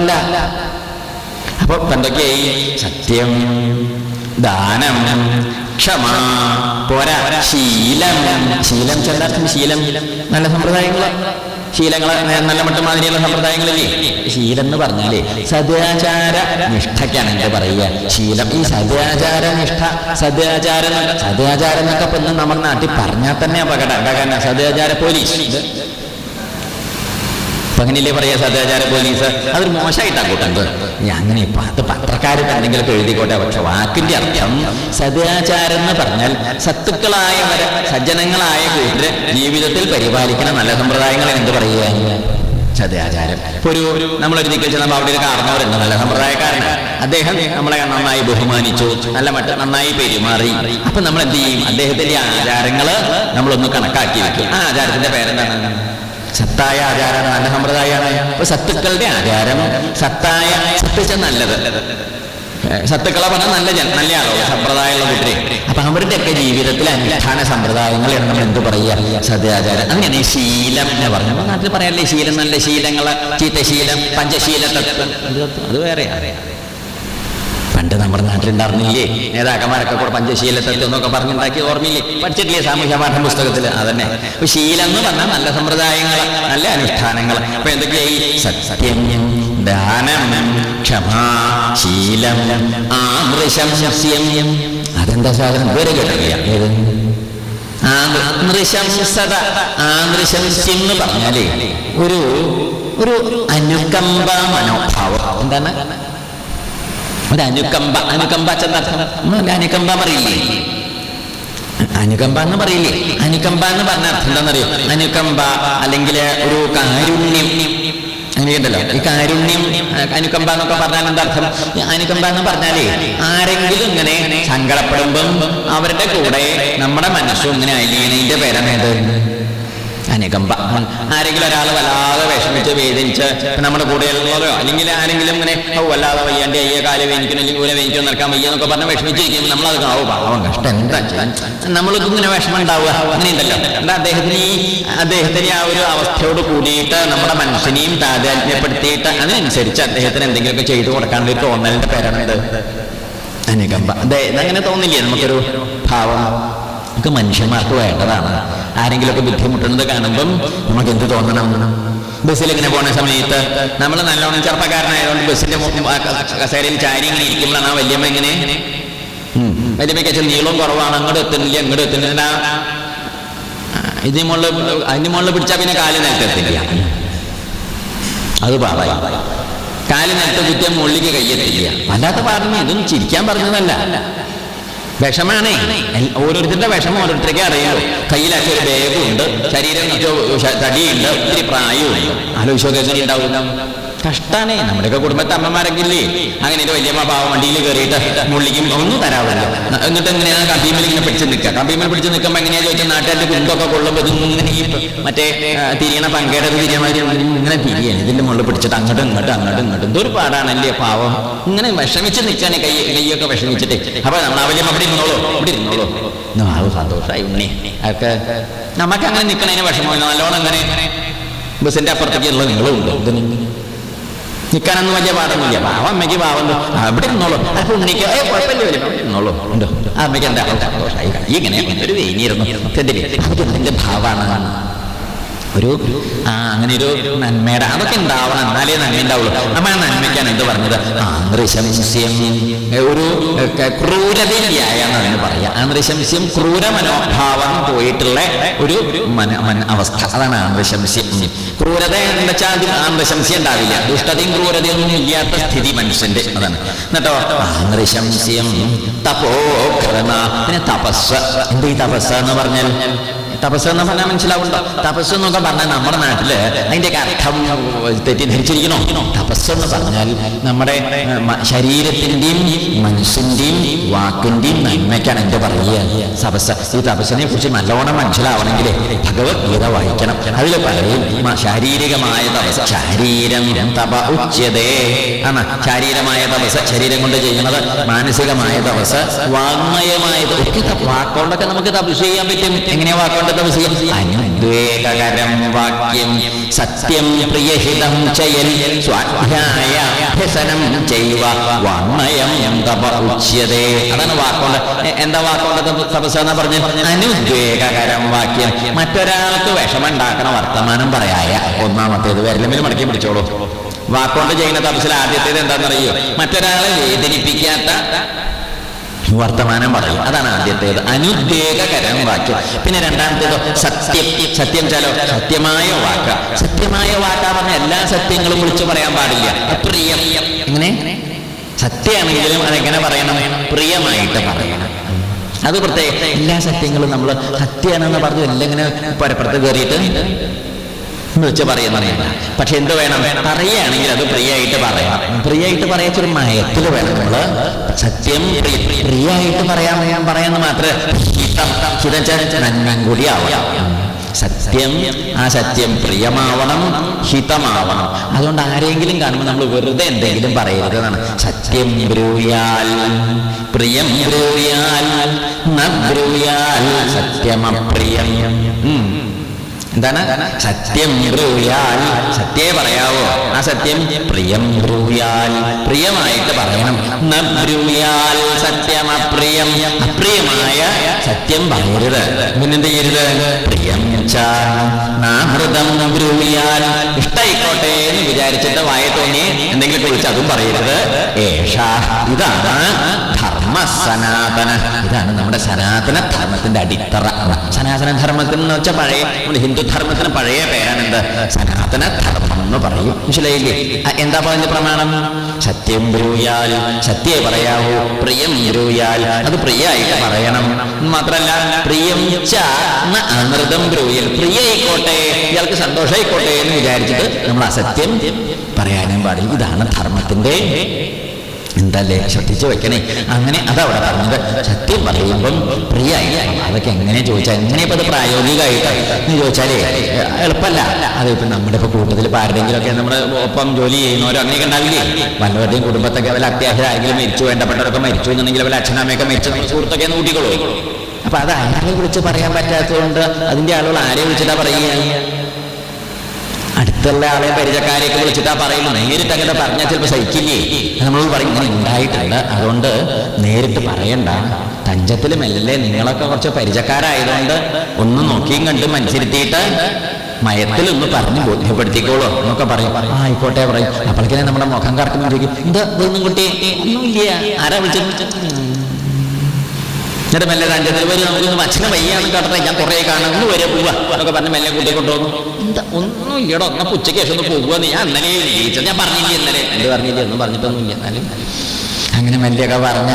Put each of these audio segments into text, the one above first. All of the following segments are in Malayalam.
പാടില്ല അപ്പൊ എന്തൊക്കെയായി സത്യം? ദാനം ക്ഷമ പോരാ ശീലം. ശീലം ചെറുതാർത്ഥം ശീലം. നല്ല സമ്പ്രദായങ്ങൾ. ശീലങ്ങൾ നല്ല മട്ടും മാതിരിയുള്ള സമ്പ്രദായങ്ങളില്ലേ? ശീലം എന്ന് പറഞ്ഞാലേ സദാചാര നിഷ്ഠയ്ക്കാണ് എന്റെ പറയുക. ശീലം. ഈ സദാചാര നിഷ്ഠ സദാചാരം സദാചാരം എന്നൊക്കെ നമ്മുടെ നാട്ടിൽ പറഞ്ഞാൽ തന്നെ അപകടം. സദാചാര പോലീസ്. അങ്ങനെയല്ലേ പറയാ സദാചാര പോലീസ് അതൊരു മോശമായിട്ടാ ഞാൻ അങ്ങനെ ഇപ്പൊ അത് പത്രക്കാരൊക്കെ എന്തെങ്കിലുമൊക്കെ എഴുതിക്കോട്ടെ പക്ഷെ വാക്കിന്റെ അർത്ഥം സദാചാരം എന്ന് പറഞ്ഞാൽ സത്തുക്കളായവരെ സജ്ജനങ്ങളായ കൂട്ടര് ജീവിതത്തിൽ പരിപാലിക്കുന്ന നല്ല സമ്പ്രദായങ്ങളെ എന്ത് പറയുക? സദാചാരം. ഇപ്പൊ ഒരു നമ്മളൊരു നിക്കൽ ചെന്നപ്പോൾ അവിടെ ഒരു കാരണവരുണ്ട് നല്ല സമ്പ്രദായക്കാരനാണ്. അദ്ദേഹം നമ്മളെ നന്നായി ബഹുമാനിച്ചു നല്ല മറ്റ നന്നായി പെരുമാറി. അപ്പൊ നമ്മൾ എന്ത് ചെയ്യും? അദ്ദേഹത്തിന്റെ ആചാരങ്ങൾ നമ്മളൊന്ന് കണക്കാക്കി വെക്കും. ആ ആചാരത്തിന്റെ പേരെന്താണ്? സത്തായ ആചാരം നല്ല സമ്പ്രദായമാണ്. ഇപ്പൊ സത്തുക്കളുടെ ആചാരം സത്തായ സത്തിച്ച നല്ലത്. സത്തുക്കളെ പറഞ്ഞാൽ നല്ല ജന നല്ല ആളോ സമ്പ്രദായമുള്ള കുട്ടി. അപ്പൊ അവരുടെ ഒക്കെ ജീവിതത്തിൽ അനുഷ്ഠാന സമ്പ്രദായങ്ങൾ എന്ന് നമ്മൾ എന്ത് പറയുക? സത്യാചാരം അങ്ങനെ ശീലം എന്ന് പറഞ്ഞു. നാട്ടിൽ പറയാറില്ലേ ശീലം നല്ല ശീലങ്ങൾ ചീത്തശീലം പഞ്ചശീലം അത് വേറെ വേറെ പണ്ട് നമ്മുടെ നാട്ടിലുണ്ടായിരുന്നില്ലേ? നേതാക്കന്മാരൊക്കെ കൂടെ പഞ്ചശീല തത്വമെന്നൊക്കെ പറഞ്ഞുണ്ടാക്കി ഓർമ്മയില്ലേ? പഠിച്ചിട്ടില്ലേ സാമൂഹ്യ പാഠം പുസ്തകത്തിൽ അതന്നെ. അപ്പൊ ശീലം എന്ന് പറഞ്ഞാൽ നല്ല സമ്പ്രദായങ്ങൾ നല്ല അനുഷ്ഠാനങ്ങൾ അപ്പൊ എന്തൊക്കെയായി സത്യം ദാനം ക്ഷമ ശീലം ആമൃശം സസ്യം? അതെന്താ സാധനം? വേറെ കേട്ടില്ല ഏത്? ഒരു ഒരു അനുകമ്പ മനോഭാവം. എന്താണ്? ഒരു അനുകമ്പ അനുകമ്പ ചെന്നർത്ഥം അനുകമ്പ പറയില്ലേ അനുകമ്പ എന്ന് പറയില്ലേ അനുകമ്പ എന്ന് പറഞ്ഞ അർത്ഥം എന്താണെന്നറിയോ അനുകമ്പ അല്ലെങ്കിൽ ഒരു കാരുണ്യം അങ്ങനെയുണ്ടല്ലോ ഈ കാരുണ്യം അനുകമ്പ എന്നൊക്കെ പറഞ്ഞാൽ എന്താ അർത്ഥം അനുകമ്പ എന്ന് പറഞ്ഞാലേ ആരെങ്കിലും ഇങ്ങനെ സങ്കടപ്പെടുമ്പം അവരുടെ കൂടെ നമ്മുടെ മനസ്സും ഇങ്ങനെ അലിയണതിന്റെ പേരാണ് അനുകമ്പ ആരെങ്കിലും ഒരാൾ വല്ലാതെ വിഷമിച്ച് വേദനിച്ച് നമ്മുടെ കൂടെയുള്ളവരോ അല്ലെങ്കിൽ ആരെങ്കിലും ഇങ്ങനെ വല്ലാതെ വയ്യാണ്ട് അയ്യ കാൽ വേനിക്കണം അല്ലെങ്കിൽ ഊരെ വേനിക്കണം നടക്കാൻ വയ്യ എന്നൊക്കെ പറഞ്ഞ് വിഷമിച്ചിരിക്കുമ്പോൾ നമ്മൾ അത് ഓ പാവം കഷ്ടം എന്താ നമ്മൾക്ക് ഇങ്ങനെ വിഷമം ഉണ്ടാവുക അങ്ങനെയുണ്ടല്ലോ. എന്താ അദ്ദേഹത്തിന് ഈ അദ്ദേഹത്തിന് ആ ഒരു അവസ്ഥയോട് കൂടിയിട്ട് നമ്മുടെ മനസ്സിനെയും താതാത്മ്യപ്പെടുത്തിയിട്ട് അതിനനുസരിച്ച് അദ്ദേഹത്തിന് എന്തെങ്കിലുമൊക്കെ ചെയ്തു കൊടുക്കാനുള്ള ഒരു തോന്നലിന്റെ പേരാണ് അനുകമ്പ അതെ അങ്ങനെ തോന്നില്ലേ? നമുക്കൊരു ഭാവം. നമുക്ക് മനുഷ്യന്മാർക്ക് വേണ്ടതാണ്. ആരെങ്കിലുമൊക്കെ ബുദ്ധിമുട്ടുന്നത് കാണുമ്പം നമുക്ക് എന്ത് തോന്നണം? ബസ്സിൽ ഇങ്ങനെ പോണ സമയത്ത് നമ്മൾ നല്ലോണം ചെറുപ്പക്കാരനായതുകൊണ്ട് ബസ്സിന്റെ കസേരയിൽ ചാരി ഇങ്ങനെ ഇരിക്കുമ്പോഴാണ് ആ വല്യമ്മ ഇങ്ങനെ വല്യമ്മയ്ക്ക് അച്ഛൻ നീളവും കുറവാണ്. അങ്ങോട്ട് എത്തുന്നില്ല ഇങ്ങോട്ട് എത്തുന്നില്ല. ഇതിന് മുകളിൽ അതിന് മുകളിൽ പിടിച്ചാൽ പിന്നെ കാൽ നിലത്തെത്തില്ല. അത് പാടായി. കാൽ നിലത്ത് കുത്തിയ മുകളിലേക്ക് കയ്യെത്തില്ല അല്ലാത്ത പറഞ്ഞു ഇതൊന്നും ചിരിക്കാൻ പറഞ്ഞതല്ല. വിഷമാണേ. ഓരോരുത്തരുടെ വിഷമം ഓരോരുത്തർക്കേ അറിയാം. കയ്യിലൊക്കെ ഒരു ബാഗും ഉണ്ട് ശരീരം തടിയുണ്ട് ഒത്തിരി പ്രായവും ആലോചിച്ചൊക്കെ ഉണ്ടാവില്ല കഷ്ടാണേ. നമ്മുടെയൊക്കെ കുടുംബത്തെ അമ്മമാരൊക്കെ ഇല്ലേ അങ്ങനെ ഒരു വലിയമ്മ പാവ വണ്ടിയിൽ കയറിയിട്ട് മുള്ളിക്കും ഒന്നും തരാതല്ല എന്നിട്ട് എങ്ങനെയാണ് കമ്പീമിൽ ഇങ്ങനെ പിടിച്ച് നിൽക്കുക? കമ്പീമിൽ പിടിച്ച് നിൽക്കുമ്പോൾ എങ്ങനെയാ ചോദിച്ചാൽ നാട്ടുകാരുടെ കുടുംബമൊക്കെ കൊള്ളുമ്പോൾ ഇതിങ്ങനെ ഈ മറ്റേ തിരിയണ പങ്കയുടെ തിരിയമാതിരി ഇങ്ങനെ തിരിയാണ് ഇതിന്റെ മുകളിൽ പിടിച്ചിട്ട് അങ്ങോട്ടും ഇങ്ങോട്ടും അങ്ങോട്ടും ഇങ്ങോട്ടും. ഇതൊരു പാടാണല്ലേ പാവം? ഇങ്ങനെ വിഷമിച്ച് നിൽക്കാനെ കൈ കൈയൊക്കെ വിഷമിച്ചിട്ട്. അപ്പൊ നമ്മൾ അവലും അവിടെ ഇരുന്നോളൂ ഇവിടെ ഇരുന്നോളൂ. അത് സന്തോഷമായി ഉണ്ണി. അതൊക്കെ നമുക്ക് അങ്ങനെ നിൽക്കണതിന് വിഷമമില്ല. നല്ലോണം അങ്ങനെ ബസ്സിന്റെ അപ്പുറത്തേക്കുള്ള നിങ്ങളും ഉണ്ട് ഇതിന് നിൽക്കാനൊന്നും വലിയ പാടൊന്നുമില്ല. പാവം അമ്മയ്ക്ക് പാവം. അവിടെ നിന്നോളൂ അപ്പൊ ഉണ്ണിക്ക് ഏ കുഴപ്പമില്ല. ഇവിടെ ഇരുന്നോളൂ. ഉണ്ടോ? അമ്മയ്ക്ക് എന്താ? സന്തോഷമായി. ഇങ്ങനെ ഒരു വെയിനിരുന്നു. എന്തിന്റെ ഭാവമാണ്? ഒരു ആ അങ്ങനെ ഒരു നന്മയുടെ അതൊക്കെ ഉണ്ടാവണം. എന്നാലേ നന്മ ഉണ്ടാവുള്ളൂ. നമ്മൾ നന്മയ്ക്കാണ് എന്ത് പറഞ്ഞത്. ആന്ത്രശംസ്യം ഒരു ക- ക്രൂരതയില്ലായ എന്നാണ് പറയാ. ആന്ത്രശംസ്യം ക്രൂര മനോഭാവം പോയിട്ടുള്ള ഒരു മന അവസ്ഥ. അതാണ് ആന്ത്രശംസ്യം ക്രൂരത എന്ന് വെച്ചാൽ ആന്ത്രശംസ്യം ഉണ്ടാവില്ല. ദുഷ്ടതയും ക്രൂരതയൊന്നും ഇല്ലാത്ത സ്ഥിതി മനുഷ്യന്റെ. അതാണ്. എന്നിട്ടോ? തപോ തപോക്രമ പിന്നെ തപസ് എന്ത് ഈ തപസ് എന്ന് പറഞ്ഞാൽ? തപസ് എന്ന് പറഞ്ഞാൽ മനസ്സിലാവുണ്ടോ? തപസ് എന്നൊക്കെ പറഞ്ഞാൽ നമ്മുടെ നാട്ടിൽ അതിന്റെ അർത്ഥം തെറ്റിദ്ധരിച്ചിരിക്കണോ തപസ് എന്ന് പറഞ്ഞാൽ നമ്മുടെ ശരീരത്തിന്റെയും മനസ്സിന്റെയും വാക്കിന്റെയും നന്മയ്ക്കാണ് എന്റെ പറയുക. തപസ് ഈ തപസ്സിനെ കുറിച്ച് നല്ലോണം മനസ്സിലാവണമെങ്കിൽ ഭഗവത്ഗീത വായിക്കണം. അതിൽ പറയും ശാരീരികമായ തപസ് ശാരീരം തപ ഉച്ചതേ ആണ്. ശാരീരമായ തപസ് ശരീരം കൊണ്ട് ചെയ്യുന്നത് മാനസികമായ തപസ് വാങ്മയമായ ഒക്കെ വാക്കുകൊണ്ടൊക്കെ നമുക്ക് തപസ് ചെയ്യാൻ പറ്റും. എങ്ങനെയാ വാക്കുകൊണ്ട് ചെയ്യാം വാക്യം സത്യം പ്രിയഹിതം ചെയ്യൽ സ്വാധ്യായ അഭ്യസനം ചെയ്വ വാങ്മയം തപ ഉച്യതേ. അതാണ് വാക്കുകൊണ്ട്. എന്താ വാക്കുകൊണ്ട് തപ- തപസ് എന്ന് പറഞ്ഞ്? അനുദ്വേഗകരം വാക്യം. മറ്റൊരാൾക്ക് വിഷമുണ്ടാക്കണ വർത്തമാനം പറയായ ഒന്നാമത്തേത് വിരലമ്മിൽ മടക്കി പിടിച്ചോളൂ. വാക്കുകൊണ്ട് ചെയ്യുന്ന തപസ്സിൽ ആദ്യത്തേത് എന്താണെന്നറിയോ? മറ്റൊരാളെ വേദനിപ്പിക്കാത്ത വർത്തമാനം പറയും അതാണ് ആദ്യത്തേത്. അനുദ്വേഗകരം വാക്യം. പിന്നെ രണ്ടാമത്തേതോ സത്യം. സത്യം ചലോ? സത്യമായ വാക്ക. സത്യമായ വാക്ക പറഞ്ഞ എല്ലാ സത്യങ്ങളും വിളിച്ചു പറയാൻ പാടില്ല. പ്രിയം എങ്ങനെ? സത്യമാണെങ്കിലും അതെങ്ങനെ പറയണം? പ്രിയമായിട്ട് പറയണം. അത് പ്രത്യേകം എല്ലാ സത്യങ്ങളും നമ്മൾ സത്യമാണെന്ന് പറഞ്ഞു എല്ലാം ഇങ്ങനെ പരപ്പുറത്ത് കയറിയിട്ട് എന്ന് വെച്ച് അറിയില്ല പക്ഷെ എന്ത് വേണം? പറയുകയാണെങ്കിൽ അത് പ്രിയായിട്ട് പറയാം. പ്രിയായിട്ട് പറയാച്ചൊരു മയത്തിൽ വേണം. നമ്മൾ സത്യം പ്രിയായിട്ട് പറയാൻ ഞാൻ പറയാന്ന് മാത്രമേ കൂടി ആവാം സത്യം ആ സത്യം പ്രിയമാവണം ഹിതമാവണം. അതുകൊണ്ട് ആരെങ്കിലും കാണുമ്പോൾ നമ്മൾ വെറുതെ എന്തെങ്കിലും പറയരുത് എന്നാണ്. സത്യം ബ്രൂയാൽ പ്രിയം ബ്രൂയാൽ ബ്രൂയാൽ സത്യമപ്രിയം. എന്താണ്? സത്യം ബ്രൂയാൽ. സത്യേ പറയാവോ? ആ സത്യം പ്രിയം ബ്രൂയാൽ. പ്രിയമായിട്ട് പറയണം. സത്യം അപ്രിയം. അപ്രിയമായ സത്യം പറയരുത്. പിന്നെന്ത് ചെയ്യരുത് പ്രിയം നാമൃതം ബ്രൂയാൽ. ഇഷ്ടായിക്കോട്ടെ എന്ന് വിചാരിച്ചിട്ട് വായ തോന്നി എന്തെങ്കിലും കുറിച്ച് അതും പറയരുത്. ഏഷ ഇതാണ് സനാതന. ഇതാണ് നമ്മുടെ സനാതന ധർമ്മത്തിന്റെ അടിത്തറ. സനാതന ധർമ്മത്തിന് എന്ന് വെച്ചാൽ പഴയ ഹിന്ദു ധർമ്മത്തിന് പഴയ പേരാണ് എന്ത് സനാതന ധർമ്മം എന്ന് പറയും. മനസ്സിലായില്ലേ? എന്താ പറഞ്ഞ പ്രമാണം? സത്യം ബ്രൂയാൽ സത്യേ പറയാവൂ. പ്രിയം ബ്രൂയാൽ അത് പ്രിയായിട്ട് പറയണം. മാത്രല്ല പ്രിയം അമൃതം ബ്രൂയൽ. പ്രിയായിക്കോട്ടെ ഇയാൾക്ക് സന്തോഷമായിക്കോട്ടെ എന്ന് വിചാരിച്ചിട്ട് നമ്മൾ അസത്യം പറയാനും പാടില്ല. ഇതാണ് ധർമ്മത്തിന്റെ എന്തല്ലേ ശ്രദ്ധിച്ചു വെക്കണേ. അങ്ങനെ അതവിടെ പറഞ്ഞത് സത്യം പറയുമ്പം പ്രിയായി. അതൊക്കെ എങ്ങനെ ചോദിച്ചാൽ എങ്ങനെ ഇപ്പൊ അത് പ്രായോഗികമായിട്ട് എന്ന് ചോദിച്ചാലേ എളുപ്പമല്ല അത് ഇപ്പൊ നമ്മുടെ ഇപ്പൊ കൂട്ടത്തിൽ ആരുടെങ്കിലും ഒക്കെ നമ്മുടെ ഒപ്പം ജോലി ചെയ്യുന്നവരോ അങ്ങനെയൊക്കെ ഉണ്ടാവില്ലേ? വല്ലവരുടെയും കുടുംബത്തൊക്കെ വല്ല അത്യാവശ്യം ആരെങ്കിലും മരിച്ചു വേണ്ടപ്പെട്ടവരൊക്കെ മരിച്ചു എന്നുണ്ടെങ്കിൽ വല്ല അച്ഛനമ്മയൊക്കെ മരിച്ചു നമ്മുടെ സുഹൃത്തൊക്കെ ഒന്ന് അപ്പൊ അത് ആരെ കുറിച്ച് പറയാൻ പറ്റാത്തതുകൊണ്ട് അതിന്റെ ആളുകൾ ആരെ വിളിച്ചിട്ടാ പറയുക? അടുത്തുള്ള ആളെ പരിചയക്കാരെയൊക്കെ വിളിച്ചിട്ടാ പറയുന്നു നേരിട്ട് അങ്ങനെ പറഞ്ഞാൽ ചിലപ്പോൾ സഹിക്കില്ലേ? നമ്മൾ പറയും ഇങ്ങനെ ഉണ്ടായിട്ടുണ്ട് അതുകൊണ്ട് നേരിട്ട് പറയണ്ട. തഞ്ചത്തിൽ മെല്ലെ നിങ്ങളൊക്കെ കുറച്ച് പരിചയക്കാരായതുകൊണ്ട് ഒന്ന് നോക്കിയും കണ്ടും മനസ്സിരുത്തിയിട്ട് മയത്തിൽ ഒന്ന് പറഞ്ഞ് ബോധ്യപ്പെടുത്തിക്കോളൂ എന്നൊക്കെ പറയും. പറയും ആയിക്കോട്ടെ പറയും. അപ്പോഴേക്കിനെ നമ്മുടെ മുഖം കറക്കുമ്പോൾ ചോദിക്കും എന്താ കുട്ടി ആരാ വിളിച്ചത്? എന്നിട്ട് മെല്ലെ തഞ്ചത്തിൽ വരും നമുക്കൊന്ന് അച്ഛനെ വയ്യാന്ന് കേട്ടെ ഞാൻ കുറേ കാണാൻ ഒന്ന് വരെ പോവാ എന്നൊക്കെ പറഞ്ഞ് മെല്ലെ കൂട്ടി കൊണ്ടുപോകും എന്താ ഒന്നും ഇല്ലടോ ഒന്ന ഉച്ചയ്ക്ക് ശേഷം ഒന്ന് പോകുക ഞാൻ ഇന്നലെ ജയിച്ചത് ഞാൻ പറഞ്ഞില്ലേ ഇന്നലെ? എന്ത് പറഞ്ഞില്ലേ? ഒന്നും പറഞ്ഞിട്ടൊന്നുമില്ല എന്നാലും. അങ്ങനെ മെല്ലെയൊക്കെ പറഞ്ഞ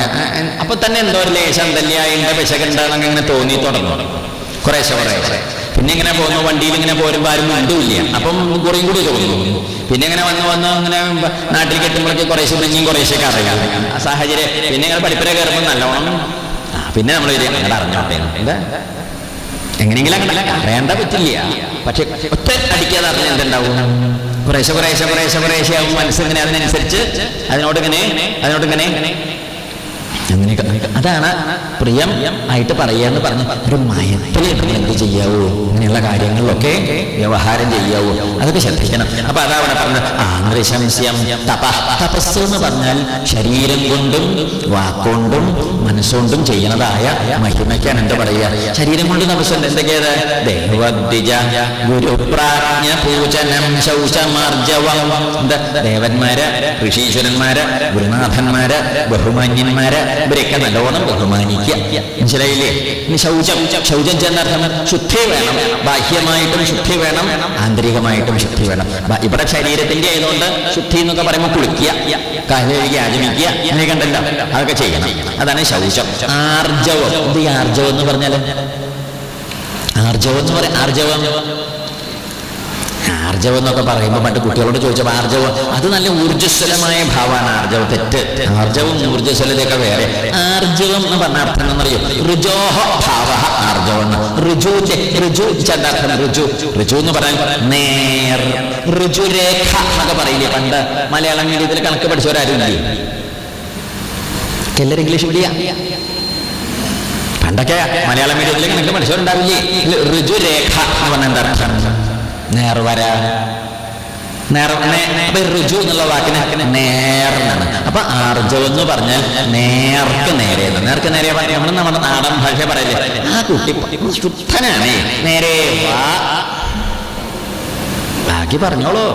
അപ്പൊ തന്നെ എന്തോ ഒരു ലേശം തല്ലിയായിന്റെ പിശകുണ്ടാണെന്ന് അങ്ങനെ തോന്നി തുടങ്ങും. കുറേശ്ശെ കുറേശ്ശെ. പിന്നെ ഇങ്ങനെ പോകുന്നു വണ്ടിയിൽ ഇങ്ങനെ പോരുമ്പോൾ ആരും മിണ്ടുമില്ല അപ്പം കുറേ കൂടി തോന്നുന്നു പിന്നെ ഇങ്ങനെ വന്ന് വന്ന് ഇങ്ങനെ നാട്ടിൽ കെട്ടുമ്പോഴേക്ക് കുറേശ്ശെ പിന്നെയും കുറേശ്ശൊക്കെ അറിയാം. ആ സാഹചര്യം പിന്നെ ഇങ്ങനെ പഠിപ്പര കയറുമ്പോൾ നല്ലോണം പിന്നെ നമ്മൾ അറിഞ്ഞോട്ടെ എന്താ? എങ്ങനെയെങ്കിലും അങ്ങനെ അറിയാണ്ട പറ്റില്ല. പക്ഷെ ഒറ്റ അടിക്കാതെ അറിഞ്ഞ എന്തുണ്ടാവും? കുറേശ്ശെ കുറേശ്ശെ കുറേശ്ശെ കുറേശ്ശെ ആവും. മനസ്സിങ്ങനെ അതിനനുസരിച്ച് അതിനോട് ഇങ്ങനെ അങ്ങനെയൊക്കെ. അതാണ് പ്രിയം ആയിട്ട് പറയാന്ന് പറഞ്ഞ ഒരു മയത്തിൽ എന്ത് ചെയ്യാവൂ? ഇങ്ങനെയുള്ള കാര്യങ്ങളിലൊക്കെ വ്യവഹാരം ചെയ്യാവൂ. അതൊക്കെ ശ്രദ്ധിക്കണം. അപ്പൊ അതാ അവിടെ പറഞ്ഞ ആന്ത്രശംസ്യം തപ. തപസ് എന്ന് പറഞ്ഞാൽ ശരീരം കൊണ്ടും വാക്കുകൊണ്ടും മനസ്സുകൊണ്ടും ചെയ്യുന്നതായ മഹിമയ്ക്കാണ് എന്താ പറയുക? ശരീരം കൊണ്ട് തപസ്സുണ്ട്. എന്തൊക്കെയാണ് പൂജനം ദേവന്മാര് ഋഷീശ്വരന്മാര് ഗുരുനാഥന്മാര് ബഹുമാന്യന്മാര് ഇവരെയൊക്കെ നല്ലോണം ബഹുമാനിക്കുക. മനസ്സിലായില്ലേ? ഇനി ശൗചം ശൗചം ചെന്നർത്ഥം ശുദ്ധി വേണം. ബാഹ്യമായിട്ടും ശുദ്ധി വേണം. ആന്തരികമായിട്ടും ശുദ്ധി വേണം. ഇവിടെ ശരീരത്തിന്റെ ആയതുകൊണ്ട് ശുദ്ധി എന്നൊക്കെ പറയുമ്പോൾ കുളിക്കുക കാലുകഴുകി ആചമിക്കുക അങ്ങനെ കണ്ടല്ലോ അതൊക്കെ ചെയ്യണം. അതാണ് ശൗചം. ആർജവം. എന്ത് ആർജവം എന്ന് പറഞ്ഞാൽ ആർജവം എന്ന് പറയാം ആർജവം. ആർജവം എന്നൊക്കെ പറയുമ്പോൾ പണ്ട് കുട്ടികളോട് ചോദിച്ചപ്പോൾ ആർജവം അത് നല്ല ഊർജസ്വലമായ ഭാവമാണ് ആർജവം തെറ്റ്. ആർജവും ഊർജസ്വലതയൊക്കെ വേറെ. ആർജവം എന്ന് പറഞ്ഞ അർത്ഥം എന്നറിയോ ഋജോഹ ഭാവ ആർജവം ഋജു ഋജു ചെന്തർത്ഥം ഋജു. ഋജു എന്ന് പറഞ്ഞാൽ നേർ. ഋജുരേഖ എന്നൊക്കെ പറയില്ലേ പണ്ട്? മലയാളം മീഡിയത്തിൽ കണക്ക് പഠിച്ചവരാരും ഇല്ലേ? എല്ലാവരും ഇംഗ്ലീഷ് മീഡിയ? പണ്ടൊക്കെ മലയാളം മീഡിയത്തിൽ നിങ്ങൾക്ക് പഠിച്ചവരുണ്ടാവില്ലേ? ഋജുരേഖ എന്ന് പറഞ്ഞ എന്താ അർത്ഥം? നേർവര ഋജു എന്നുള്ള വാക്കിന് നേർന്നാണ്. അപ്പൊ ആർജവം എന്ന് പറഞ്ഞാൽ നേർക്ക് നേരെ. നേർക്ക് നേരെ നമ്മൾ നമ്മുടെ നാടൻ ഭാഷ പറയല്ലേ? ആ കുട്ടി ശുദ്ധനാണേ. നേരെ ബാക്കി പറഞ്ഞോളൂ.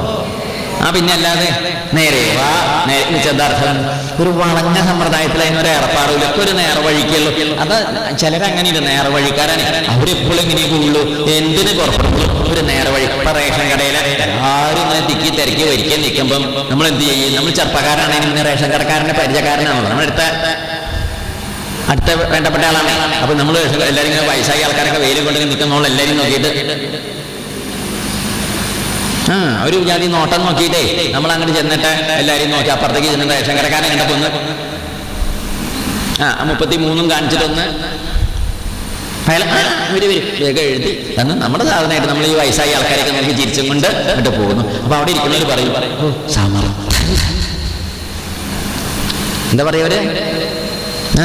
ആ പിന്നെ അല്ലാതെ നേരെ വാ. നേ- എന്ന് വെച്ചാ എന്താ അർത്ഥം ഒരു വളഞ്ഞ സമ്പ്രദായത്തിൽ അതിനൊരു ഏർപ്പാടില്ല ഒരു നേർവഴിക്കുള്ളൂ അത് ചിലരങ്ങനെയില്ല. നേർവഴിക്കാരാണ് അവരെപ്പോഴും ഇങ്ങനെ ഉള്ളൂ. എന്തിന് പുറപ്പെടുള്ളൂ ഒരു നേർവഴി ഇപ്പൊ റേഷൻ കടയിലെ ആരും ഇങ്ങനെ തിക്കി തിരക്കി വരിക്കാൻ നിൽക്കുമ്പം നമ്മൾ എന്ത് ചെയ്യും? നമ്മൾ ചെറുപ്പക്കാരാണെങ്കിൽ ഇങ്ങനെ റേഷൻ കടക്കാരന്റെ പരിചയക്കാരനാണല്ലോ. നമ്മളെടുത്ത അടുത്ത വേണ്ടപ്പെട്ട ആളാണ്. അപ്പൊ നമ്മൾ എല്ലാവരും ഇങ്ങനെ വയസ്സായി ആൾക്കാരൊക്കെ വെയിൽ കൊണ്ട് നിൽക്കുന്നോളം എല്ലാവരും നോക്കിയിട്ട് ഒരു ജാതി നോട്ടം നോക്കിയിട്ടേ നമ്മൾ അങ്ങോട്ട് ചെന്നിട്ട് എല്ലാവരും നോക്കി അപ്പുറത്തേക്ക് ചെന്നിട്ട് റേഷൻ കടക്കാരൻ കണ്ടപ്പോ ആ മുപ്പത്തി മൂന്നും കാണിച്ചിട്ടൊന്ന് വേഗം എഴുതി എന്ന് നമ്മുടെ സാധനമായിട്ട് നമ്മൾ ഈ വയസ്സായ ആൾക്കാരൊക്കെ നോക്കി ചിരിച്ചും കൊണ്ട് എന്നിട്ട് പോകുന്നു. അപ്പൊ അവിടെ ഇരിക്കുന്നവർ പറയും "ഓ, എന്താ പറയവര് ആ,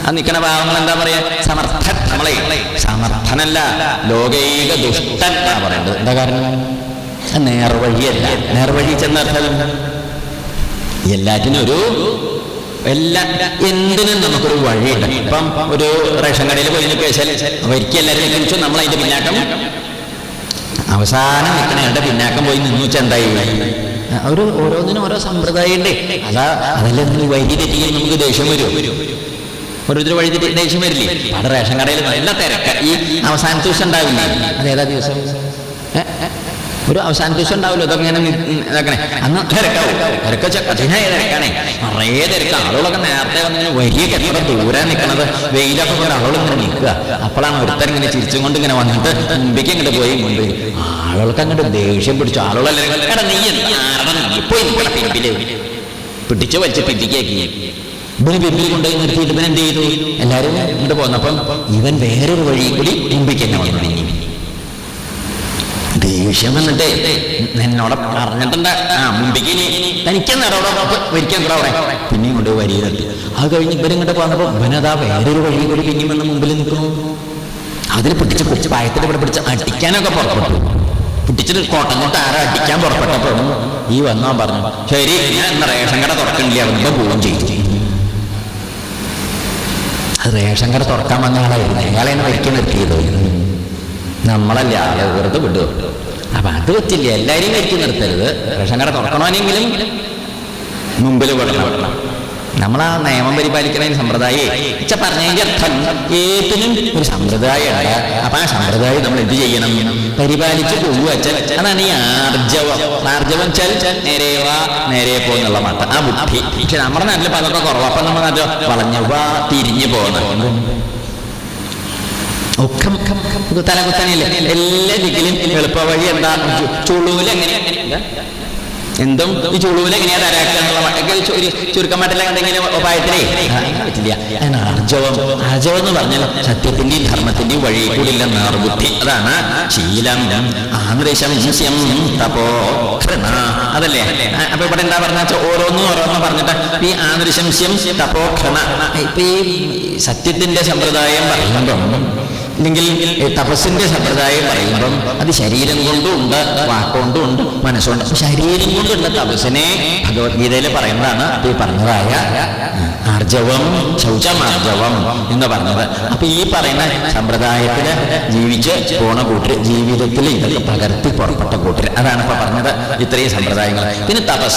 ആ, നിക്കണ പാവങ്ങൾ എന്താ പറയാ? സമർത്ഥൻ. നമ്മളെ സമർത്ഥനല്ല ലോകൈക ദുഷ്ടൻ എന്നാ പറയേണ്ടത് എന്താ കാരണം? നേർവഴിയല്ല നേർവഴി ചെന്നർത്ഥം. എല്ലാറ്റിനും ഒരു എല്ലാ എന്തിനും നമുക്കൊരു വഴിയുണ്ട്. ഇപ്പം ഒരു റേഷൻ കടയിൽ പോയി നിൽക്കുക അവർക്ക് എല്ലാവരും നിൽക്കിച്ചു നമ്മൾ അതിന്റെ പിന്നാക്കം അവസാനം നിൽക്കണേണ്ട പിന്നാക്കം പോയി നിന്നു ആ, ഒരു ഓരോന്നിനും ഓരോ സമ്പ്രദായം ഉണ്ട് അതാ അതല്ലേ നിങ്ങൾ വൈകി തെറ്റിയാൽ നമുക്ക് ദേഷ്യം വരും. ഓരോരുത്തർ വഴി തെറ്റി ദേഷ്യം വരില്ലേ? അവിടെ റേഷൻ കടയിൽ നല്ല തിരക്ക്. ഈ അവസാനത്തെ ദിവസം ഉണ്ടാവില്ല? അതേതാ ദിവസം. ഒരു അവസാന ദിവസം ഉണ്ടാവില്ല ഇതൊക്കെ ഇങ്ങനെ ഇതാക്കണേ. അന്ന് തിരക്കാവും. തിരക്ക് കഠിനായ തിരക്കാണേ. നിറയെ തിരക്ക്. ആളുകളൊക്കെ നേരത്തെ വന്ന് ഇങ്ങനെ വലിയ എത്ര ദൂരെ നിൽക്കണത് വെയിലൊക്കെ കൊണ്ട് ആളുകൾ ഇങ്ങനെ നിൽക്കുക. അപ്പോഴാണ് ഒരുത്തരം ഇങ്ങനെ ചിരിച്ചും കൊണ്ട് ഇങ്ങനെ വന്നിട്ട് മുമ്പേക്ക് ഇങ്ങോട്ട് പോയി മുമ്പ്. ആളുകൾക്ക് അങ്ങോട്ട് ദേഷ്യം പിടിച്ചു. ആളുകളെല്ലാവരും എടാ നീ പിടിച്ച് വലിച്ച് പിമ്പിക്കാക്കി ഇവന് പിമ്പിൽ കൊണ്ടുപോയി നിർത്തിയിട്ട് ഇവൻ എന്ത് ചെയ്തു? എല്ലാവരും ഇങ്ങോട്ട് പോന്നപ്പം ഇവൻ വേറൊരു വഴി കൂടി മുമ്പിക്ക് തന്നെ വന്നു ദേഷ്യം വന്നിട്ടേ എന്നോട് പറഞ്ഞിട്ടുണ്ട്. ആ മുമ്പിക്ക് ഇനി തനിക്കെന്നവിടെ വരിക്കാൻ കൂടെ അവിടെ? പിന്നെയും കൊണ്ട് വരി നിർത്തി അത് കഴിഞ്ഞ് ഇവരിങ്ങോട്ട് പോന്നപ്പോ ഇവനതാ വേറൊരു വഴി കൂടി പിന്നെയും വന്ന് മുമ്പിൽ നിൽക്കുന്നു അതിൽ പിടിച്ച് പിടിച്ച് പായത്തിൽ ഇവിടെ പിടിച്ച് അടിക്കാനൊക്കെ പുറപ്പെട്ടു. പിടിച്ചിട്ട് കോട്ടങ്ങോട്ട് ആരോ അടിക്കാൻ പുറപ്പെട്ടപ്പോ ഈ വന്നാ പറഞ്ഞു ശരി ഞാൻ റേഷൻ കട തുറക്കണില്ല. അവനിപ്പോ പോവുകയും ചെയ്തു അത് റേഷൻ കട തുറക്കാൻ വന്ന ആളായിരുന്നു അയാളെ വയ്ക്കാൻ നിർത്തിയത്? നമ്മളല്ല ആളെ വെറുതെ വിട്ടു പറ്റില്ല എല്ലാവരെയും വരിക്ക് നിർത്തരുത്. റേഷൻ കട തുറക്കണമെങ്കിലും മുമ്പിൽ കൊടുക്കണം നമ്മൾ ആ നിയമം പരിപാലിക്കണ സമ്പ്രദായം. ഇച്ച പറഞ്ഞതിന്റെ അർത്ഥം ഏതിനും ഒരു സമ്പ്രദായം അപ്പൊ ആ സമ്പ്രദായം നമ്മൾ എന്ത് ചെയ്യണം? പരിപാലിച്ച് പോവുവച്ചാൽ അതാണ് ഈ ആർജവം. ആർജവം വെച്ചാൽ നേരെ വാ നേരെ പോ എന്നുള്ള മട്ട ആ ബുദ്ധി. പക്ഷെ നമ്മുടെ നാട്ടിൽ പലതൊക്കെ കുറവ്. അപ്പൊ നമ്മൾ നാട്ടിൽ വളഞ്ഞു തിരിഞ്ഞു പോകുന്നത് ഒക്കെ ഇത് തലകുത്തനെയല്ലേ എല്ലാ ദിക്കിലും എളുപ്പ വഴി എന്താ? ചുളൂൽ എങ്ങനെ എന്തും? ഈ ചുളൂൽ എങ്ങനെയാ തരാക്കുക എന്നുള്ള ഒക്കെ ഒരു ചു- ഒരു എന്തെങ്കിലും ഉപായത്തിലേ? പറ്റില്ല. അതിന് ആർജവം ആർജവം എന്ന് പറഞ്ഞാൽ സത്യത്തിന്റെയും ധർമ്മത്തിന്റെയും വഴി കൂടില്ല നേർബുദ്ധി അതാണ് ശീലം ആന്ദ്രശം തപോ അതല്ലേ? അപ്പൊ ഇവിടെ എന്താ പറഞ്ഞ? ഓരോന്നും ഓരോന്നും പറഞ്ഞിട്ട് ഈ ആദൃശംസ്യം തപോ ക്ഷണ ഇപ്പൊ ഈ സത്യത്തിന്റെ സമ്പ്രദായം പറയുമ്പം അല്ലെങ്കിൽ തപസ്സിന്റെ സമ്പ്രദായം പറയുമ്പം അത് ശരീരം കൊണ്ടും ഉണ്ട് വാക്കുകൊണ്ടും ഉണ്ട് മനസ്സുകൊണ്ട്. ശരീരം കൊണ്ടുള്ള തപസ്സിനെ ഭഗവത്ഗീതയിൽ പറയുന്നതാണ് ഈ പറഞ്ഞതായ ആർജവം ശൗചമാർജവം എന്ന് പറഞ്ഞത്. അപ്പൊ ഈ പറയുന്ന സമ്പ്രദായത്തിൽ ജീവിച്ച് പോണ കൂട്ടർ ജീവിതത്തിൽ ഇതൊക്കെ പകർത്തി പുറപ്പെട്ട കൂട്ടർ അതാണ് ഇപ്പൊ പറഞ്ഞത് ഇത്രയും സമ്പ്രദായങ്ങൾ പിന്നെ തപസ്